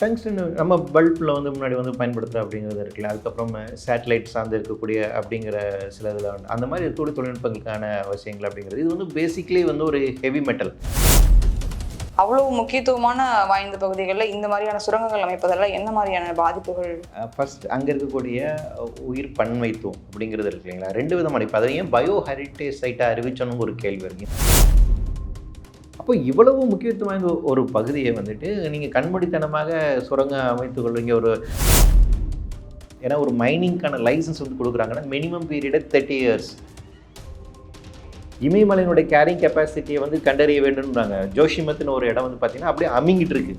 Tungsten நம்ம பல்பில் வந்து முன்னாடி வந்து பயன்படுத்துகிறோம் அப்படிங்கிறது இருக்குல்ல. அதுக்கப்புறம் சேட்டலைட் சார்ந்து இருக்கக்கூடிய அப்படிங்கிற சில இதில் வந்து அந்த மாதிரி இருக்கக்கூடிய தொழில்நுட்பங்களுக்கான விஷயங்கள் அப்படிங்கிறது. இது வந்து பேசிக்கலி வந்து ஒரு ஹெவி மெட்டல் அவ்வளவு முக்கியத்துவமான வாய்ந்த பகுதிகளில் இந்த மாதிரியான சுரங்கங்கள் அமைப்பதால் என்ன மாதிரியான பாதிப்புகள்? ஃபர்ஸ்ட் அங்கே இருக்கக்கூடிய உயிர் பன்மைத்துவம் அப்படிங்கிறது இருக்கு இல்லைங்களா? ரெண்டு விதமான இப்போ அதையும் பயோ ஹெரிட்டேஜ் சைட்டாக அறிவிச்சோன்னு ஒரு கேள்வி இருக்கு அப்போ இவ்வளவு முக்கியத்துவம் வாய்ந்த ஒரு பகுதியை வந்துட்டு நீங்கள் கண்மூடித்தனமாக சுரங்கம் அமைத்து கொள்வீங்க. ஒரு ஏன்னா ஒரு மைனிங்க்கான லைசன்ஸ் வந்து கொடுக்குறாங்கன்னா மினிமம் பீரியடை தேர்ட்டி இயர்ஸ் இமயமலையினுடைய கேரிங் கெப்பாசிட்டியை வந்து கண்டறிய வேண்டும்ன்றாங்க. ஜோஷிமத்துன்னு ஒரு இடம் வந்து பார்த்தீங்கன்னா அப்படியே அமிங்கிட்டு இருக்கு.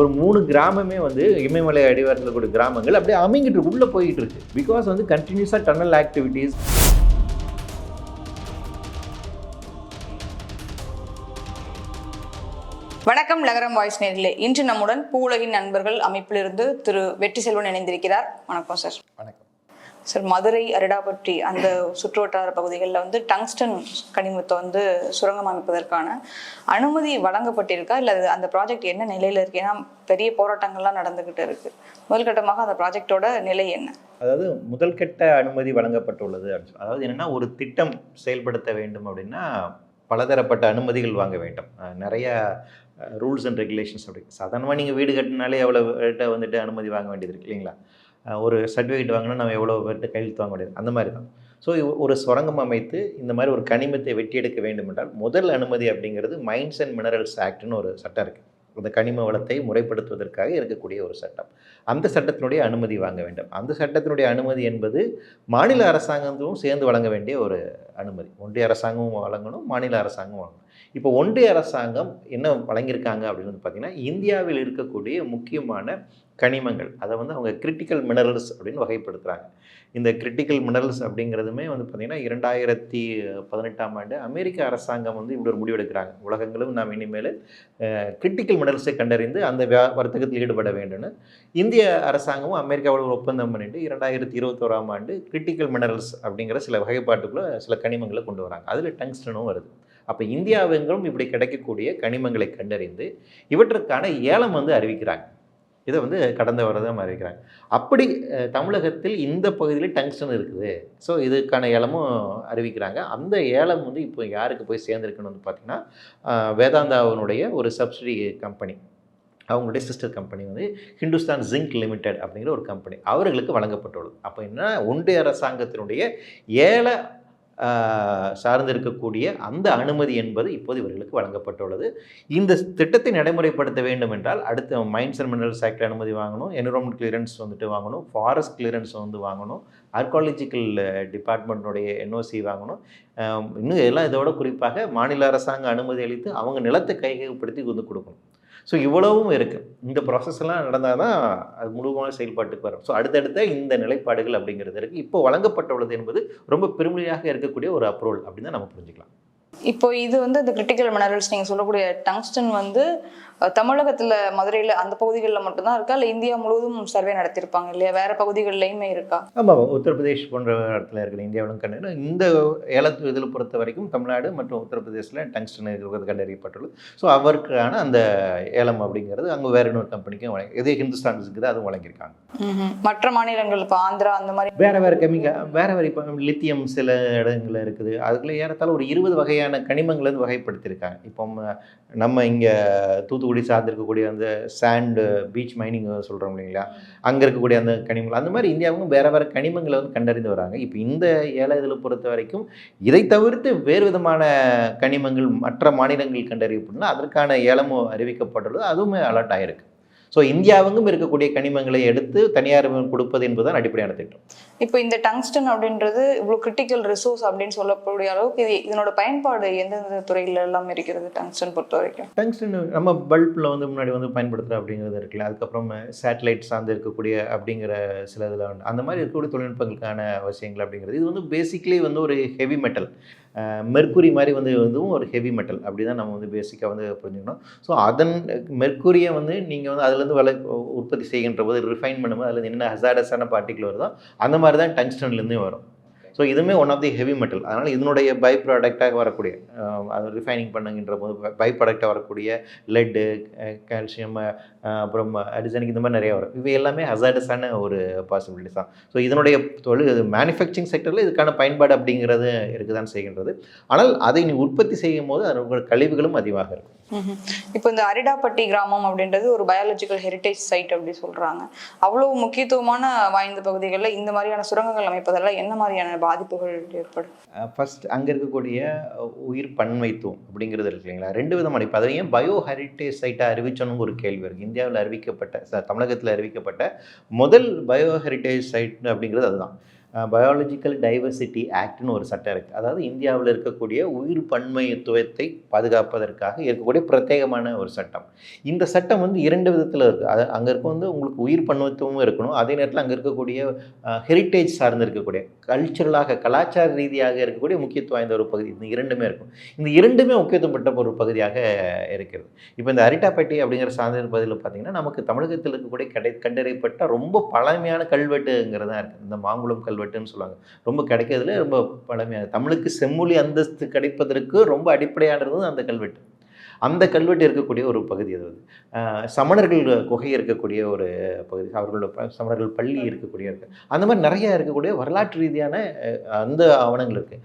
ஒரு மூணு கிராமமே வந்து இமயமலை அடிவாரத்தில் கூட கிராமங்கள் அப்படியே அமிங்கிட்டு இருக்கு. உள்ளே போயிட்டு இருக்கு. பிகாஸ் வந்து கண்டினியூஸாக டனல் ஆக்டிவிட்டீஸ் வணக்கம் நகரம் வாய்ஸ் நேரிலே. இன்று நம்முடன் பூவுலகின் நண்பர்கள் அமைப்பிலிருந்து திரு வெற்றி செல்வன் இணைந்திருக்கிறார். வணக்கம் சார். வணக்கம். சார் மதுரை அரிடாபட்டி அந்த சுற்றுவட்டார பகுதிகளில் வந்து டங்ஸ்டன் கனிமத்தை வந்து சுரங்கம் அமைப்பதற்கான அனுமதி வழங்கப்பட்டிருக்கா? இல்லை அந்த ப்ராஜெக்ட் என்ன நிலையில் இருக்கு? ஏன்னா பெரிய போராட்டங்கள்லாம் நடந்துக்கிட்டு இருக்கு. முதல் கட்டமாக அந்த ப்ராஜெக்டோட நிலை என்ன? அதாவது முதல் கட்ட அனுமதி வழங்கப்பட்டுள்ளது அதாவது என்னென்னா ஒரு திட்டம் செயல்படுத்த வேண்டும் அப்படின்னா பலதரப்பட்ட அனுமதிகள் வாங்க வேண்டும். நிறைய ரூல்ஸ் அண்ட் ரெகுலேஷன்ஸ் அப்படி. சாதாரணமாக நீங்கள் வீடு கட்டினாலே எவ்வளோ பேர்கிட்ட வந்துட்டு அனுமதி வாங்க வேண்டியது இருக்கு இல்லைங்களா? ஒரு சர்டிஃபிகேட் வாங்கினா நம்ம எவ்வளோ பேர்கிட்ட கையெழுத்து வாங்க முடியாது அந்த மாதிரி தான். ஸோ ஒரு சுரங்கம் அமைத்து இந்த மாதிரி ஒரு கனிமத்தை வெட்டி எடுக்க வேண்டும் என்றால் முதல் அனுமதி அப்படிங்கிறது மைன்ஸ் அண்ட் மினரல்ஸ் ஆக்ட்னு ஒரு சட்டம் இருக்குது அந்த கனிம வளத்தை முறைப்படுத்துவதற்காக இருக்கக்கூடிய ஒரு சட்டம். அந்த சட்டத்தினுடைய அனுமதி வாங்க வேண்டும். அந்த சட்டத்தினுடைய அனுமதி என்பது மாநில அரசாங்கத்தும் சேர்ந்து வழங்க வேண்டிய ஒரு அனுமதி. ஒன்றிய அரசாங்கமும் வழங்கணும் மாநில அரசாங்கம் வழங்கணும். இப்போ ஒன்றிய அரசாங்கம் என்ன வழங்கியிருக்காங்க அப்படின்னு வந்து பார்த்தீங்கன்னா இந்தியாவில் இருக்கக்கூடிய முக்கியமான கனிமங்கள் அதை வந்து அவங்க கிரிட்டிக்கல் மினரல்ஸ் அப்படின்னு வகைப்படுத்துகிறாங்க இந்த கிரிட்டிக்கல் மினரல்ஸ் அப்படிங்கிறதுமே வந்து பார்த்திங்கன்னா இரண்டாயிரத்தி பதினெட்டாம் ஆண்டு அமெரிக்க அரசாங்கம் வந்து இப்படி ஒரு முடிவெடுக்கிறாங்க உலகங்களும் நாம் இனிமேல் கிரிட்டிக்கல் மினரல்ஸை கண்டறிந்து அந்த வியா வர்த்தகத்தில் ஈடுபட வேண்டும்னு இந்திய அரசாங்கமும் அமெரிக்காவோட ஒரு ஒப்பந்தம் பண்ணிட்டு இரண்டாயிரத்தி இருபத்தோராம் ஆண்டு கிரிட்டிக்கல் மினரல்ஸ் அப்படிங்கிற சில வகைப்பாட்டுக்குள்ளே சில கனிமங்களை கொண்டு வராங்க. அதில் டங்ஸ்டனும் வருது. அப்போ இந்தியாவெங்கும் இப்படி கிடைக்கக்கூடிய கனிமங்களை கண்டறிந்து இவற்றுக்கான ஏலம் வந்து அறிவிக்கிறாங்க. இதை வந்து கடந்த வரதான் அறிவிக்கிறாங்க. அப்படி தமிழகத்தில் இந்த பகுதியில் டங்ஸ்டன் இருக்குது. ஸோ இதுக்கான ஏலமும் அறிவிக்கிறாங்க. அந்த ஏலம் வந்து இப்போ யாருக்கு போய் சேர்ந்துருக்குன்னு வந்து பார்த்திங்கன்னா வேதாந்தாவினுடைய ஒரு சப்சிடி கம்பெனி அவங்களுடைய சிஸ்டர் கம்பெனி வந்து ஹிந்துஸ்தான் ஜிங்க் லிமிடெட் அப்படிங்கிற ஒரு கம்பெனி அவர்களுக்கு வழங்கப்பட்டுள்ளது. அப்போ என்ன ஒன்றிய அரசாங்கத்தினுடைய ஏல சார்ந்திருக்கக்கூடிய அந்த அனுமதி என்பது இப்போது இவர்களுக்கு வழங்கப்பட்டுள்ளது. இந்த திட்டத்தை நடைமுறைப்படுத்த வேண்டும் என்றால் அடுத்த மைன்ஸ் அண்ட் மினரல்ஸ் ஆக்ட் அனுமதி வாங்கணும் என்விரான்மெண்ட் கிளியரன்ஸ் வந்துட்டு வாங்கணும் ஃபாரஸ்ட் கிளியரன்ஸ் வந்து வாங்கணும் ஆர்காலஜிக்கல் டிபார்ட்மெண்ட்டுடைய என்ஓசி வாங்கணும். இன்னும் எல்லாம் இதோட குறிப்பாக மாநில அரசாங்க அனுமதி அளித்து அவங்க நிலத்தை கையகப்படுத்தி வந்து கொடுக்கணும். ஸோ இவ்வளவும் இருக்குது இந்த ப்ராசஸ் எல்லாம் நடந்தால் தான் அது முழுமையான செயல்பாட்டுக்கு வரும். ஸோ அடுத்தடுத்த இந்த நிலைப்பாடுகள் அப்படிங்கிறது இருக்குது இப்போ வழங்கப்பட்டுள்ளது என்பது ரொம்ப பெருமையாக இருக்கக்கூடிய ஒரு அப்ரூவல் அப்படின்னு தான் நம்ம புரிஞ்சுக்கலாம். இப்போ இது வந்து இந்த கிரிட்டிக்கல் மினரல்ஸ் நீங்கள் சொல்லக்கூடிய டங்ஸ்டன் வந்து தமிழகத்துல மதுரையில அந்த பகுதிகளில் மட்டும்தான் இருக்கா? இல்லை இந்தியா முழுவதும் சர்வே நடத்திருப்பாங்க இல்லையா? வேற பகுதிகள்லையுமே இருக்கா? ஆமாம் உத்தரப்பிரதேஷ் போன்ற இடத்துல இருக்கிற இந்தியாவிலும் கண்டு இந்த ஏலத்து இதில் பொறுத்த வரைக்கும் தமிழ்நாடு மற்றும் உத்தரப்பிரதேசில் டங்ஸ்டன் இருக்கிறது கண்டறியப்பட்டுள்ளது. ஸோ அவருக்கான அந்த ஏலம் அப்படிங்கிறது அங்கே வேற இன்னொரு கம்பெனிக்கும் வழங்கி இதே ஹிந்துஸ்தான் இருக்குது அதுவும் வழங்கியிருக்காங்க. மற்ற மாநிலங்கள் இப்போ ஆந்திரா அந்த மாதிரி வேற வேற கெமிக்கல் வேற வேற இப்போ லித்தியம் சில இடங்கள்ல இருக்குது. அதுக்குள்ள ஏறத்தாழ ஒரு இருபது வகையான கனிமங்களை வந்து வகைப்படுத்தியிருக்காங்க. இப்போ நம்ம இங்கே தூத்துக்குடி சார்ந்திருக்கக்கூடிய அந்த சாண்ட் பீச் மைனிங் சொல்கிறோம் இல்லைங்களா? அங்கே இருக்கக்கூடிய அந்த கனிமங்கள். அந்த மாதிரி இந்தியாவுக்கும் வேற வேற கனிமங்களை வந்து கண்டறிந்து வராங்க. இப்போ இந்த ஏல இதில் பொறுத்த வரைக்கும் இதை தவிர்த்து வேறு விதமான கனிமங்கள் மற்ற மாநிலங்கள் கண்டறியப்படணும் அதற்கான ஏலமும் அறிவிக்கப்பட்டுள்ளது. அதுவுமே அலர்ட் ஆயிருக்கு. ஸோ இந்தியாவுக்கும் இருக்கக்கூடிய கனிமங்களை எடுத்து தனியார் கொடுப்பது என்பதுதான் அடிப்படையான திட்டம். இப்போ இந்த டங்ஸ்டன் அப்படின்றது இவ்வளோ கிரிட்டிக்கல் ரிசோர்ஸ் அப்படின்னு சொல்லக்கூடிய அளவுக்கு இது இதனோட பயன்பாடு எந்தெந்த துறையில எல்லாம் இருக்கிறது டங்ஸ்டன் பொறுத்த வரைக்கும்? டங்ஸ்டன் நம்ம பல்பில் வந்து முன்னாடி வந்து பயன்படுத்துகிறோம் அப்படிங்கிறது இருக்குல்ல. அதுக்கப்புறம் சேட்டலைட் சார்ந்து இருக்கக்கூடிய அப்படிங்கிற சில இதில் அந்த மாதிரி இருக்கக்கூடிய தொழில்நுட்பங்களுக்கான விஷயங்கள் அப்படிங்கிறது. இது வந்து பேசிக்கலி வந்து ஒரு ஹெவி மெட்டல் மெர்க்குரி மாதிரி வந்து இதுவும் ஒரு ஹெவி மெட்டல் அப்படி தான் நம்ம வந்து பேசிக்காக வந்து புரிஞ்சுக்கணும். ஸோ அதன் மெர்க்குரியை வந்து நீங்கள் வந்து அதுலேருந்து விலை உற்பத்தி செய்கின்ற போது ரிஃபைன் பண்ணும்போது அதில் என்ன ஹசாடஸான பார்ட்டிகுலர் தான் அந்த மாதிரி தான் டங்ஸ்டன்லேருந்து வரும். ஸோ இதுவுமே one of the heavy metal அதனால் இதனுடைய பை ப்ராடக்டாக வரக்கூடிய அது ரிஃபைனிங் பண்ணுங்கன்ற போது பை ப்ராடக்டாக வரக்கூடிய லெட்டு கால்சியம் அப்புறம் அடிசனிக் இந்த மாதிரி நிறைய வரும். இவை எல்லாமே ஹசார்டஸான ஒரு பாசிபிலிட்டிஸ் தான். ஸோ இதனுடைய தொழில் மேனுஃபேக்சரிங் செக்டரில் இதுக்கான பயன்பாடு அப்படிங்கிறது இருக்குதான் செய்கின்றது. ஆனால் அதை நீ உற்பத்தி செய்யும் போது அதனுடைய கழிவுகளும் அதிகமாக இருக்கும். இப்போ இந்த அரிடாப்பட்டி கிராமம் அப்படின்றது ஒரு பயாலஜிக்கல் ஹெரிட்டேஜ் சைட் அப்படி சொல்றாங்க. அவ்வளவு முக்கியத்துவமான வாய்ந்த பகுதிகளில் இந்த மாதிரியான சுரங்கங்கள் அமைப்பதெல்லாம் என்ன மாதிரியான பாதிப்புகள் ஏற்படும்? ஃபர்ஸ்ட் அங்கே இருக்கக்கூடிய உயிர் பன்மைத்துவம் அப்படிங்கிறது இருக்கு இல்லைங்களா? ரெண்டு விதமான இப்போ அதை ஏன் பயோ ஹெரிட்டேஜ் சைட்டை அறிவிச்சோன்னு ஒரு கேள்வி இருக்குது இந்தியாவில் அறிவிக்கப்பட்ட ச- தமிழகத்தில் அறிவிக்கப்பட்ட முதல் பயோ ஹெரிட்டேஜ் சைட் அப்படிங்கிறது அதுதான். பயாலஜிக்கல் டைவர்சிட்டி ஆக்ட்னு ஒரு சட்டம் இருக்குது அதாவது இந்தியாவில் இருக்கக்கூடிய உயிர் பன்மைத்துவத்தை பாதுகாப்பதற்காக இருக்கக்கூடிய பிரத்யேகமான ஒரு சட்டம். இந்த சட்டம் வந்து இரண்டு விதத்தில் இருக்குது அது அங்கே இருக்க வந்து உங்களுக்கு உயிர் பன்மைத்துவமும் இருக்கணும். அதே நேரத்தில் அங்கே இருக்கக்கூடிய ஹெரிட்டேஜ் சார்ந்து இருக்கக்கூடிய கல்ச்சுரலாக கலாச்சார ரீதியாக இருக்கக்கூடிய முக்கியத்துவம் வாய்ந்த ஒரு பகுதி. இந்த இரண்டுமே இருக்கும். இந்த இரண்டுமே முக்கியத்துவம் பெற்ற ஒரு பகுதியாக இருக்கிறது. இப்போ இந்த அரிட்டாப்பட்டி அப்படிங்கிற சார்ந்த பகுதியில் பார்த்தீங்கன்னா நமக்கு தமிழகத்தில் இருக்கக்கூடிய கடை கண்டறியப்பட்ட ரொம்ப பழமையான கல்வெட்டுங்கிறதா இருக்குது இந்த மாங்குளம் கல்வெட்டுன்னு சொல்லுவாங்க. ரொம்ப கிடைக்கிறதுல ரொம்ப பழமையான தமிழுக்கு செம்மொழி அந்தஸ்து கிடைப்பதற்கு ரொம்ப அடிப்படையானது அந்த கல்வெட்டு. அந்த கல்வெட்டு இருக்கக்கூடிய ஒரு பகுதி அது. வந்து சமணர்கள் குகை இருக்கக்கூடிய ஒரு பகுதி அவர்களோட சமணர்கள் பள்ளி இருக்கக்கூடிய இருக்கு. அந்த மாதிரி நிறைய இருக்கக்கூடிய வரலாற்று ரீதியான அந்த ஆவணங்கள் இருக்குது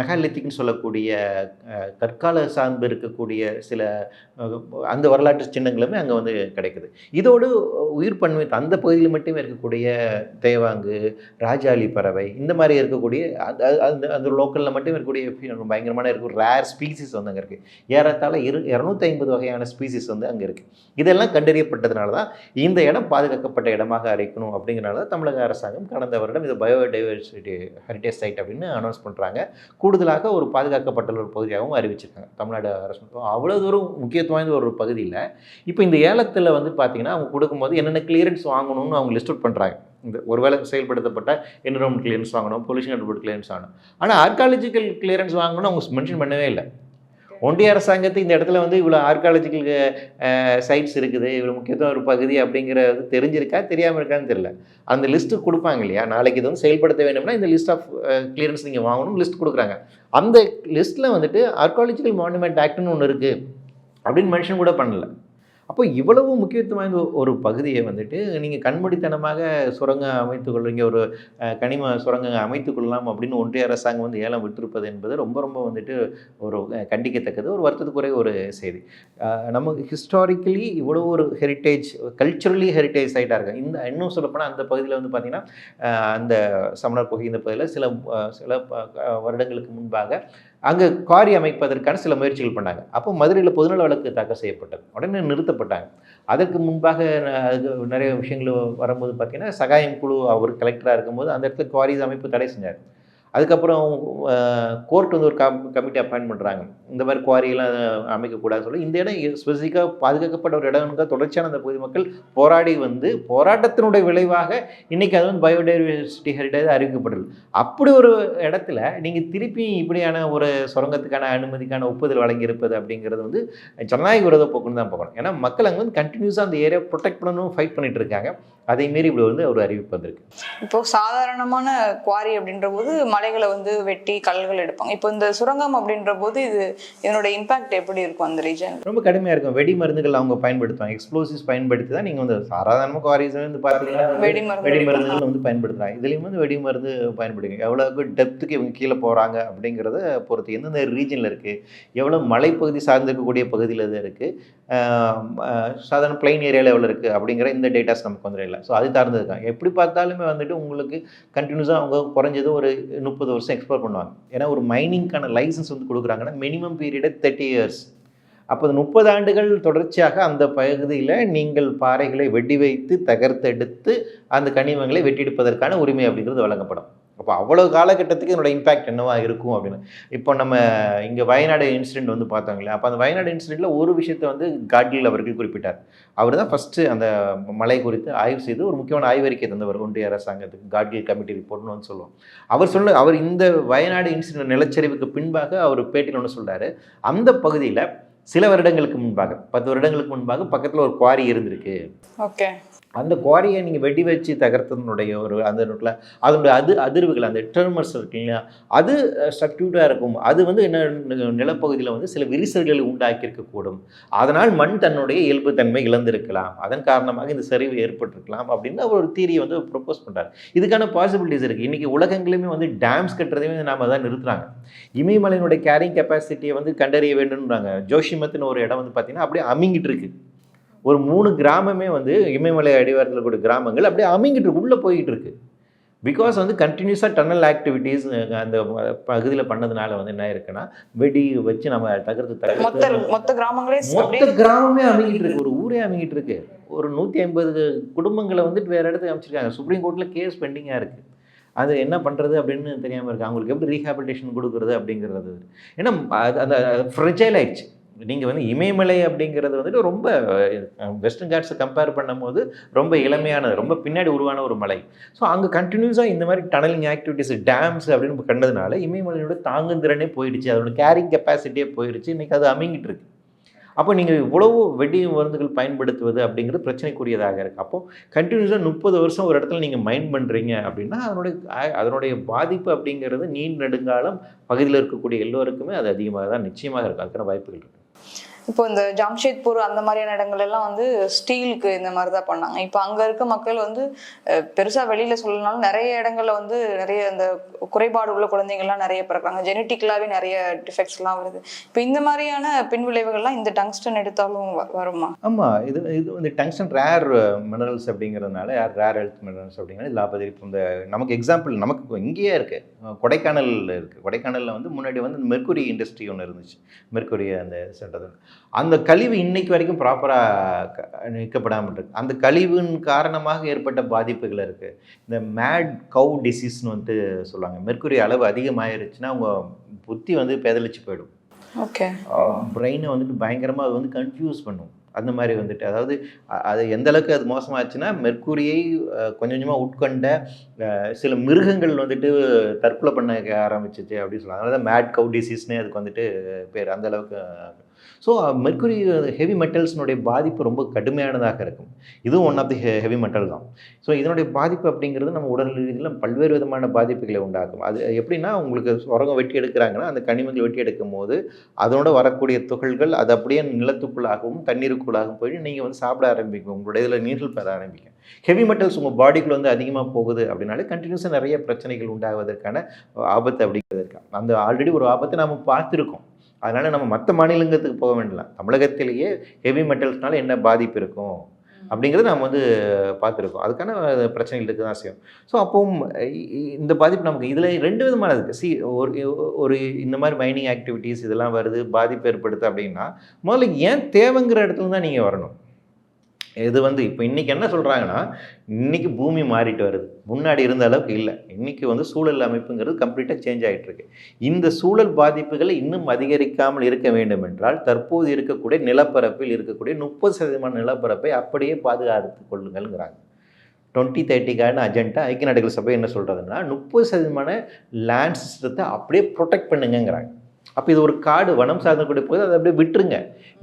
மெகாலித்திக்னு சொல்லக்கூடிய கற்கால சார்ந்து இருக்கக்கூடிய சில அந்த வரலாற்று சின்னங்களுமே அங்கே வந்து கிடைக்குது. இதோடு உயிர் பன்மை அந்த பகுதியில் மட்டுமே இருக்கக்கூடிய தேவாங்கு ராஜாளி பறவை இந்த மாதிரி இருக்கக்கூடிய அந்த அந்த அந்த லோக்கலில் மட்டும் இருக்கக்கூடிய பயங்கரமான இருக்கும் ரேர் ஸ்பீசிஸ் வந்து அங்கே இருக்குது ஏன் ஏறத்தாழ இரு இரநூத்தி ஐம்பது வகையான ஸ்பீசிஸ் வந்து அங்கே இருக்குது இதெல்லாம் கண்டறியப்பட்டதுனால தான் இந்த இடம் பாதுகாக்கப்பட்ட இடமாக அறிக்கணும் அப்படிங்கிறனால தான் தமிழக அரசாங்கம் கடந்த வருடம் இது பயோடைவர்சிட்டி ஹெரிட்டேஜ் சைட் அப்படின்னு அனௌன்ஸ் பண்ணுறாங்க கூடுதலாக ஒரு பாதுகாக்கப்பட்ட ஒரு பகுதியாகவும் அறிவிச்சிருக்காங்க. தமிழ்நாடு அரசு அவ்வளோ தூரம் முக்கியத்துவம் வாய்ந்த ஒரு பகுதியில் இப்போ இந்த ஏலத்தில் வந்து பார்த்தீங்கன்னா அவங்க கொடுக்கும்போது என்னென்ன கிளியரன்ஸ் வாங்கணும்னு அவங்க லிஸ்ட் அவுட் பண்ணுறாங்க இந்த ஒருவேளை செயல்படுத்தப்பட்ட என்விரான்மெண்ட் கிளியரன்ஸ் வாங்கணும் பொல்யூஷன் கண்ட்ரோல் கிளியரன்ஸ் வாங்கணும். ஆனால் ஆர்காலஜிக்கல் கிளியரன்ஸ் வாங்கணும்னு அவங்க மென்ஷன் பண்ணவே இல்லை. ஒன்றிய அரசாங்கத்துக்கு இந்த இடத்துல வந்து இவ்வளோ ஆர்காலஜிக்கல் சைட்ஸ் இருக்குது இவ்வளோ முக்கியத்துவம் ஒரு பகுதி அப்படிங்கிறது தெரிஞ்சிருக்கா தெரியாமல் இருக்கான்னு தெரியல. அந்த லிஸ்ட்டு கொடுப்பாங்க இல்லையா? நாளைக்கு இது வந்து செயல்படுத்த வேண்டும்னா இந்த லிஸ்ட் ஆஃப் கிளியரன்ஸ் நீங்கள் வாங்கணும் லிஸ்ட் கொடுக்குறாங்க. அந்த லிஸ்ட்டில் வந்துட்டு ஆர்காலஜிக்கல் மானுமெண்ட் ஆக்ட்னு ஒன்று இருக்குது அப்படின்னு மென்ஷன் கூட பண்ணலை. அப்போ இவ்வளவு முக்கியத்துவம் வாய்ந்த ஒரு பகுதியை வந்துட்டு நீங்கள் கண்மூடித்தனமாக சுரங்க அமைத்துக்கொள்வீங்க ஒரு கனிம சுரங்க அமைத்துக்கொள்ளலாம் அப்படின்னு ஒன்றிய அரசாங்கம் வந்து ஏலம் விட்டிருப்பது என்பது ரொம்ப ரொம்ப வந்துட்டு ஒரு கண்டிக்கத்தக்கது ஒரு வருத்தத்துக்குரிய ஒரு செய்தி. நம்ம நமக்கு ஹிஸ்டாரிக்கலி இவ்வளோ ஒரு ஹெரிட்டேஜ் கல்ச்சுரலி ஹெரிட்டேஜ் சைட்டாக இருக்கும் இந்த இன்னும் சொல்லப்போனால் அந்த பகுதியில் வந்து பார்த்திங்கன்னா அந்த சமணர் புகை இந்த பகுதியில் சில சில ப- வருடங்களுக்கு முன்பாக அங்கே குவாரி அமைப்பதற்கான சில முயற்சிகள் பண்ணாங்க. அப்போ மதுரையில் பொதுநல வழக்கு தாக்கல் செய்யப்பட்டது. உடனே நிறுத்தப்பட்டாங்க. அதற்கு முன்பாக அது நிறைய விஷயங்கள் வரும்போது பார்த்திங்கன்னா சகாயம் குழு அவர் கலெக்டராக இருக்கும்போது அந்த இடத்துல குவாரிஸ் அமைப்பு தடை செஞ்சார். அதுக்கப்புறம் கோர்ட் வந்து ஒரு கம் கமிட்டி அப்பாயின்ட் பண்ணுறாங்க இந்த மாதிரி குவாரியெல்லாம் அமைக்கக்கூடாதுன்னு சொல்லி இந்த இடம் ஸ்பெசிஃபிக்காக பாதுகாக்கப்பட்ட ஒரு இடம்னுக்காக தொடர்ச்சியான அந்த பொதுமக்கள் போராடி வந்து போராட்டத்தினுடைய விளைவாக இன்றைக்கி அது வந்து பயோடைவர்சிட்டி ஹெரிட்டேஜ் அறிவிக்கப்பட்டது அப்படி ஒரு இடத்துல நீங்கள் திருப்பி இப்படியான ஒரு சுரங்கத்துக்கான அனுமதிக்கான ஒப்புதல் வழங்கியிருப்பது அப்படிங்கிறது வந்து ஜனநாயக விரோத போக்குன்னு தான் பார்க்கணும். ஏன்னா மக்கள் அங்கே வந்து கண்டினியூஸாக அந்த ஏரியா ப்ரொடெக்ட் பண்ணணும் ஃபைட் பண்ணிகிட்டு இருக்காங்க. அதே மீறி இப்படி வந்து ஒரு அறிவிப்பு வந்திருக்கு. இப்போ சாதாரணமான குவாரி அப்படின்ற போது மலைகளை வந்து வெட்டி கல்கள் எடுப்பாங்க. இப்போ இந்த சுரங்கம் அப்படின்ற போது இது இதனோட இம்பாக்ட் எப்படி இருக்கும் அந்த ரீஜன் ரொம்ப கடுமையாக இருக்கும். வெடி மருந்துகள் அவங்க பயன்படுத்துவாங்க. எக்ஸ்ப்ளோசிவ்ஸ் பயன்படுத்தி தான் நீங்கள் வந்து சாதாரணமாக குவாரிஸ் வந்து பார்த்தீங்கன்னா வெடி. மருந்துகள் வந்து பயன்படுத்துகிறாங்க இதுலேயும் வந்து வெடி மருந்து பயன்படுத்துங்க எவ்வளோக்கு டெப்த்துக்கு இவங்க கீழே போகிறாங்க அப்படிங்கிறத பொறுத்து எந்தெந்த ரீஜனில் இருக்குது எவ்வளோ மலைப்பகுதி சார்ந்திருக்கக்கூடிய பகுதியில் இது இருக்குது சாதாரண பிளைன் ஏரியாவில் எவ்வளோ இருக்குது அப்படிங்கிற இந்த டேட்டாஸ் நமக்கு வந்துடும் இல்லை. ஸோ அது சார்ந்து இருக்காங்க எப்படி பார்த்தாலுமே வந்துட்டு உங்களுக்கு கண்டினியூஸாக அவங்க குறைஞ்சது ஒரு முப்பது வருஷம் எக்ஸ்ப்ளோர் பண்ணுவாங்க. ஏன்னா ஒரு மைனிங்க்கான லைசன்ஸ் வந்து கொடுக்குறாங்கன்னா மினிமம் பீரியடு தேர்ட்டி இயர்ஸ் அப்போ முப்பது ஆண்டுகள் தொடர்ச்சியாக அந்த பகுதியில் நீங்கள் பாறைகளை வெட்டி வைத்து தகர்த்தெடுத்து அந்த கனிமங்களை வெட்டியெடுப்பதற்கான உரிமை அப்படிங்கிறது வழங்கப்படும். அப்போ அவ்வளோ காலகட்டத்துக்கு என்னோட இம்பாக்ட் என்னவா இருக்கும் அப்படின்னு. இப்போ நம்ம இங்கே வயநாடு இன்சிடென்ட் வந்து பார்த்தாங்களே அப்போ அந்த வயநாடு இன்சிடென்ட்டில் ஒரு விஷயத்தை வந்து காட்லில் அவர்கள் குறிப்பிட்டார். அவர் தான் ஃபஸ்ட்டு அந்த மலை குறித்து ஆய்வு செய்து ஒரு முக்கியமான ஆய்வறிக்கை தந்தவர். ஒன்றிய அரசாங்கத்துக்கு காட்கில் கமிட்டி ரிப்போர்ட்னு வந்து சொல்லுவோம். அவர் சொன்ன அவர் இந்த வயநாடு இன்சிடென்ட் நிலச்சரிவுக்கு பின்பாக அவர் பேட்டியில் ஒன்று சொல்கிறார் அந்த பகுதியில் சில வருடங்களுக்கு முன்பாக பத்து வருடங்களுக்கு முன்பாக பக்கத்தில் ஒரு குவாரி இருந்திருக்கு. ஓகே. அந்த குவாரியை நீங்கள் வெடி வச்சு தகர்த்ததனுடைய ஒரு அந்த இடத்துல அதனுடைய அது அதிர்வுகள் அந்த டெர்மர்ஸ் இருக்கு இல்லையா? அது ஸ்ட்ரக்டியூட்டாக இருக்கும். அது வந்து என்ன நிலப்பகுதியில் வந்து சில விரிசல்களை உண்டாக்கி இருக்கக்கூடும் அதனால் மண் தன்னுடைய இயல்புத்தன்மை இழந்திருக்கலாம். அதன் காரணமாக இந்த சரிவு ஏற்பட்டிருக்கலாம் அப்படின்னு ஒரு தீரியை வந்து ப்ரொப்போஸ் பண்ணுறாரு இதுக்கான பாசிபிலிட்டிஸ் இருக்குது இன்றைக்கி உலகங்களுமே வந்து டேம்ஸ் கட்டுறதையுமே நாம தான் நிறுத்துறாங்க. இமயமலையினுடைய கேரிங் கெப்பாசிட்டியை வந்து கண்டறிய வேண்டும்ன்றாங்க. ஜோஷிமத்துன்னு ஒரு இடம் வந்து பார்த்தீங்கன்னா அப்படியே அமிங்கிட்டு இருக்கு. ஒரு மூணு கிராமமே வந்து இமயமலை அடிவாரத்தில் கூடிய கிராமங்கள் அப்படியே அமிங்கிட்டு இருக்கு. உள்ளே போயிட்டு இருக்கு. பிகாஸ் வந்து கண்டினியூஸாக டன்னல் ஆக்டிவிட்டீஸ் அந்த பகுதியில் பண்ணதுனால வந்து என்ன இருக்குன்னா வெடி வச்சு நம்ம தகர்த்து தகர்த்து மொத்த கிராமங்களே மொத்த கிராமமே அமைக்கிட்டு இருக்கு. ஒரு ஊரே அமைக்கிட்டு இருக்கு. ஒரு நூற்றி ஐம்பது குடும்பங்களை வந்துட்டு வேற இடத்துக்கு அமைச்சிருக்காங்க சுப்ரீம் கோர்ட்டில் கேஸ் பெண்டிங்காக இருக்கு. அது என்ன பண்ணுறது அப்படின்னு தெரியாமல் இருக்கு. அவங்களுக்கு எப்படி ரீஹாபிலிட்டேஷன் கொடுக்குறது அப்படிங்கிறது. ஏன்னா அது அந்த ஃப்ரெஜைல் ஆயிடுச்சு. நீங்கள் வந்து இமயமலை அப்படிங்கிறது வந்துட்டு ரொம்ப வெஸ்டர்ன் காட்ஸை கம்பேர் பண்ணும்போது ரொம்ப இளமையானது ரொம்ப பின்னாடி உருவான ஒரு மலை. ஸோ அங்கே கண்டினியூஸாக இந்த மாதிரி டனலிங் ஆக்டிவிட்டிஸ் டேம்ஸ் அப்படின்னு கண்டதுனால இமயமலையோட தாங்குந்திறனே போயிடுச்சு. அதோட கேரிங் கெப்பாசிட்டியே போயிடுச்சு. இன்றைக்கி அது அமைங்கிட்டு இருக்கு. அப்போ நீங்கள் இவ்வளவு வெடி மருந்துகள் பயன்படுத்துவது அப்படிங்கிறது பிரச்சனைக்குரியதாக இருக்குது அப்போ கண்டினியூஸாக முப்பது வருஷம் ஒரு இடத்துல நீங்கள் மைண்ட் பண்ணுறீங்க அப்படின்னா அதனுடைய அதனுடைய பாதிப்பு அப்படிங்கிறது நீண்ட நெடுங்காலம் பகுதியில் இருக்கக்கூடிய எல்லோருக்குமே அது அதிகமாக தான் நிச்சயமாக இருக்கும் அதுக்கான வாய்ப்புகள் இருக்குது இப்போ இந்த ஜாம்ஷேத்பூர் அந்த மாதிரியான இடங்கள் எல்லாம் வந்து ஸ்டீலுக்கு இந்த மாதிரி தான் பண்ணாங்க. இப்போ அங்கே இருக்க மக்கள் வந்து பெருசாக வெளியில் வெளியில சொல்லனாலும் நிறைய இடங்களில் வந்து நிறைய அந்த குறைபாடு உள்ள குழந்தைங்கள்லாம் நிறைய பிறக்கிறாங்க ஜெனட்டிக்கலாகவே நிறைய டிஃபெக்ட்ஸ்லாம் வருது. இப்போ இந்த மாதிரியான பின் விளைவுகள்லாம் இந்த டங்ஸ்டன் எடுத்தாலும் வருமா? ஆமாம் இது இது வந்து டங்ஸ்டன் ரேர் மினரல்ஸ் அப்படிங்கிறதுனால யார் ரேர் ஹெல்த் மினரல்ஸ் அப்படிங்கிறது லாபதி இப்போ இந்த நமக்கு எக்ஸாம்பிள் நமக்கு இங்கேயே இருக்குது கொடைக்கானல் இருக்குது கொடைக்கானலில் வந்து முன்னாடி வந்து மெர்க்குரி இண்டஸ்ட்ரி ஒன்று இருந்துச்சு. மெர்க்குரி அந்த சென்டர் அந்த கழிவு இன்னைக்கு வரைக்கும் ப்ராப்பராக நீக்கப்படாமல் இருக்கு. அந்த கழிவின் காரணமாக ஏற்பட்ட பாதிப்புகள் இருக்குது இந்த மேட் கவு டிசீஸ்னு வந்து சொல்லுவாங்க. மெர்க்குரி அளவு அதிகமாயிருச்சுன்னா அவங்க புத்தி வந்து பேதலிச்சு போயிடும். ஓகே. பிரெயினை வந்துட்டு பயங்கரமாக அது வந்து கன்ஃபியூஸ் பண்ணும். அந்த மாதிரி வந்துட்டு அதாவது அது எந்த அளவுக்கு அது மோசமாச்சுன்னா மெர்க்குரியை கொஞ்சம் கொஞ்சமாக உட்கொண்ட சில மிருகங்கள் வந்துட்டு தற்கொலை பண்ண ஆரம்பிச்சிச்சு அப்படின்னு சொல்லுவாங்க. அதனால தான் மேட் கவு டிசீஸ்னே அதுக்கு வந்துட்டு பேர். அந்த அளவுக்கு ஸோ மெர்க்குரி ஹெவி மெட்டல்ஸ்னுடைய பாதிப்பு ரொம்ப கடுமையானதாக இருக்கும். இதுவும் one of the heavy metal தான். ஸோ இதனுடைய பாதிப்பு அப்படிங்கிறது நம்ம உடல் ரீதியில் பல்வேறு விதமான பாதிப்புகளை உண்டாக்கும். அது எப்படின்னா உங்களுக்கு சுரங்கம் வெட்டி எடுக்கிறாங்கன்னா அந்த கனிமங்கள் வெட்டி எடுக்கும் போது அதோட வரக்கூடிய துகள்கள் அது அப்படியே நிலத்துக்குள்ளாகவும் தண்ணீருக்குள்ளாகவும் போய் நீங்கள் வந்து சாப்பிட ஆரம்பிக்கும். உங்களுடைய இதில் நீர்கள் பெற ஆரம்பிக்கும். ஹெவி மெட்டல்ஸ் உங்கள் பாடிக்குள்ள வந்து அதிகமாக போகுது அப்படின்னாலே கண்டினியூஸாக நிறைய பிரச்சனைகள் உண்டாவதற்கான ஆபத்து அப்படிங்கிறது இருக்கு. அந்த ஆல்ரெடி ஒரு ஆபத்தை நம்ம பார்த்துருக்கோம். அதனால் நம்ம மற்ற மாநிலங்களுக்கு போக வேண்டாம் தமிழகத்திலேயே ஹெவி மெட்டல்ஸ்னால என்ன பாதிப்பு இருக்கும்? அப்படிங்கிறது நம்ம வந்து பார்த்துருக்கோம். அதுக்கான பிரச்சனைகள் இருக்க தான் செய்யும் ஸோ அப்பவும் இந்த பாதிப்பு நமக்கு இதில் ரெண்டு விதமான இருக்குது சி ஒரு ஒரு இந்த மாதிரி மைனிங் ஆக்டிவிட்டீஸ் இதெல்லாம் வருது பாதிப்பு ஏற்படுத்து அப்படின்னா முதல்ல ஏன் தேவைங்கிற இடத்துல தான் நீங்கள் வரணும்? இது வந்து இப்போ இன்றைக்கி என்ன சொல்கிறாங்கன்னா இன்றைக்கி பூமி மாறிட்டு வருது. முன்னாடி இருந்த அளவுக்கு இல்லை. இன்றைக்கி வந்து சூழல் அமைப்புங்கிறது கம்ப்ளீட்டாக சேஞ்ச் ஆகிட்டுருக்கு இந்த சூழல் பாதிப்புகளை இன்னும் அதிகரிக்காமல் இருக்க வேண்டும் என்றால் தற்போது இருக்கக்கூடிய நிலப்பரப்பில் இருக்கக்கூடிய முப்பது சதவீதமான நிலப்பரப்பை அப்படியே பாதுகாத்து கொள்ளுங்கள்ங்கிறாங்க. டுவெண்ட்டி தேர்ட்டிக்கான அஜெண்டா ஐக்கிய நாடுகள் சபை என்ன சொல்கிறதுன்னா முப்பது சதவீதமான லேண்ட் சிஸ்டத்தை அப்படியே ப்ரொடெக்ட் பண்ணுங்கங்கிறாங்க. அப்போ இது ஒரு காடு வனம் சார்ந்தக்கூடிய போது அதை அப்படியே விட்டுருங்க.